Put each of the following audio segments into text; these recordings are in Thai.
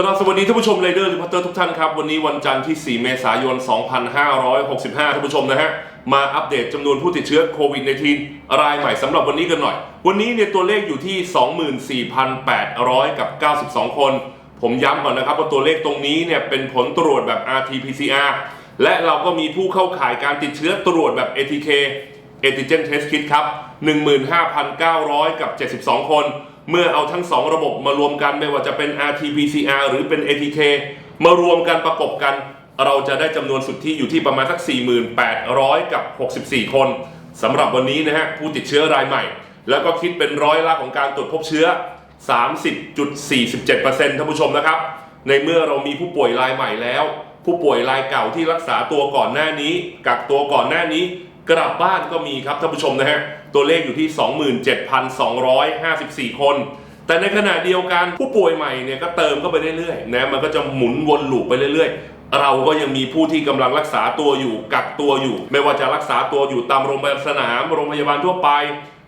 กราบสวัสดีท่านผู้ชมไรเดอร์รีพอร์เตอร์ทุกท่านครับ วันนี้วันจันทร์ที่ 4 เมษายน 2565 ท่านผู้ชมนะฮะ มาอัปเดตจำนวนผู้ติดเชื้อโควิด -19 รายใหม่สำหรับวันนี้กันหน่อย วันนี้เนี่ยตัวเลขอยู่ที่ 24,800 กับ 92 คน ผมย้ำก่อนนะครับว่าตัวเลขตรงนี้เนี่ยเป็นผลตรวจแบบ RT-PCR และเราก็มีผู้เข้าข่ายการติดเชื้อตรวจแบบ ATK Antigen Test Kit ครับ 15,900 กับ 72 คน เมื่อเอาทั้ง 2 ระบบมารวมกันไม่ว่าจะเป็น RT-PCR หรือเป็น ATK มารวมกันประกบกัน เราจะได้จำนวนสุทธิอยู่ที่ประมาณสัก 4,800 กับ 64 คนสำหรับวันนี้นะฮะผู้ติดเชื้อรายใหม่ แล้วก็คิดเป็นร้อยละของการตรวจพบเชื้อ 30.47%ท่านผู้ชมนะครับ ในเมื่อเรามีผู้ป่วยรายใหม่แล้ว ผู้ป่วยรายเก่าที่รักษาตัวก่อนหน้านี้กักตัวก่อนหน้านี้ กลับบ้านก็มีครับท่านผู้ชมนะฮะตัวเลขอยู่ที่ 27,254 คน แต่ในขณะเดียวกันผู้ป่วยใหม่เนี่ยก็เติมเข้าไปเรื่อยๆนะมันก็จะหมุนวนลูปไปเรื่อยๆ เราก็ยังมีผู้ที่กำลังรักษาตัวอยู่กักตัวอยู่ ไม่ว่าจะรักษาตัวอยู่ตามโรงพยาบาลสนามโรงพยาบาลทั่วไป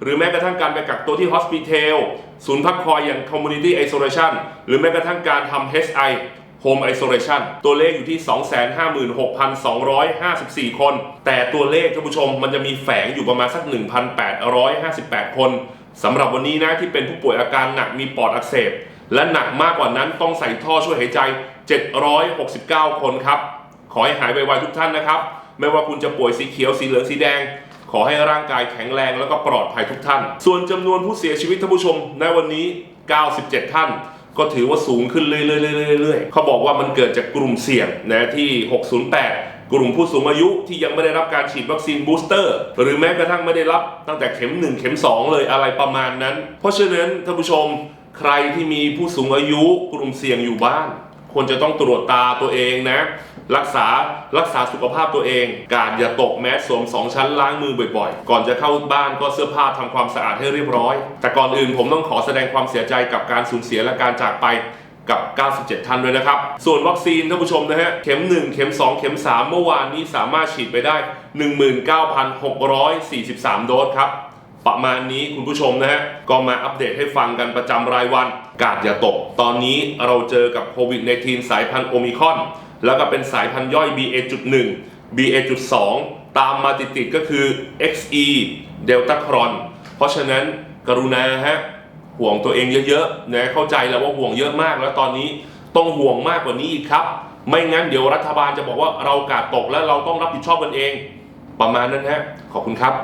หรือแม้กระทั่งการไปกักตัวที่ hospital ศูนย์พักคอยอย่าง community isolation หรือแม้กระทั่งการทำ HI Home Isolation ตัวเลขอยู่ที่ 256,254 คน แต่ตัวเลขท่านผู้ชมมันจะมีแฝงอยู่ประมาณสัก 1,858 คนสำหรับวันนี้นะที่เป็นผู้ป่วยอาการหนักมีปอดอักเสบ และหนักมากกว่านั้นต้องใส่ท่อช่วยหายใจ 769 คนครับ ขอให้หายไวๆทุกท่านนะครับ ไม่ว่าคุณจะป่วยสีเขียวสีเหลืองสีแดง ขอให้ร่างกายแข็งแรงแล้วก็ปลอดภัยทุกท่าน ส่วนจำนวนผู้เสียชีวิตท่านผู้ชมในวันนี้ 97 ท่าน ก็ถือว่าสูงขึ้นเรื่อยๆๆๆเขาบอกว่ามันเกิดจากกลุ่มเสี่ยงนะที่ 608กลุ่มผู้สูงอายุที่ยังไม่ได้รับการฉีดวัคซีนบูสเตอร์ หรือแม้กระทั่งไม่ได้รับตั้งแต่เข็ม 1 เข็ม 2 เลยอะไรประมาณนั้น เพราะฉะนั้นท่านผู้ชมใครที่มีผู้สูงอายุกลุ่มเสี่ยงอยู่บ้าน ควรจะต้องตรวจตาตัวเองนะ รักษารักษาสุขภาพตัวเอง การอย่าตกแมสสวมสองชั้นล้างมือบ่อยๆ ก่อนจะเข้าบ้านก็เสื้อผ้าทำความสะอาดให้เรียบร้อย แต่ก่อนอื่นผมต้องขอแสดงความเสียใจกับการสูญเสียและการจากไปกับ 97 ท่านด้วยนะครับ ส่วนวัคซีนท่านผู้ชมนะฮะ เข็ม 1 เข็ม 2 เข็ม 3 เมื่อวานนี้สามารถฉีดไปได้ 19,643 โดสครับ ประมาณนี้คุณผู้ชมนะฮะ ก็มาอัปเดตให้ฟังกันประจำรายวัน กาดอย่าตก ตอนนี้เราเจอกับโควิด -19 สายพันธุ์โอมิคอน แล้วก็เป็นสายพันธุ์ย่อย BA.1 BA.2 ตามมาติดๆก็คือ XE Delta Cron เพราะฉะนั้นกรุณาฮะ ห่วงตัวเองเยอะๆนะเข้าใจแล้วว่าห่วงเยอะมาก แล้วตอนนี้ต้องห่วงมากกว่านี้อีกครับ ไม่งั้นเดี๋ยวรัฐบาลจะบอกว่าเรากาดตกแล้วเราต้องรับผิดชอบกันเอง ประมาณนั้นฮะขอบคุณครับ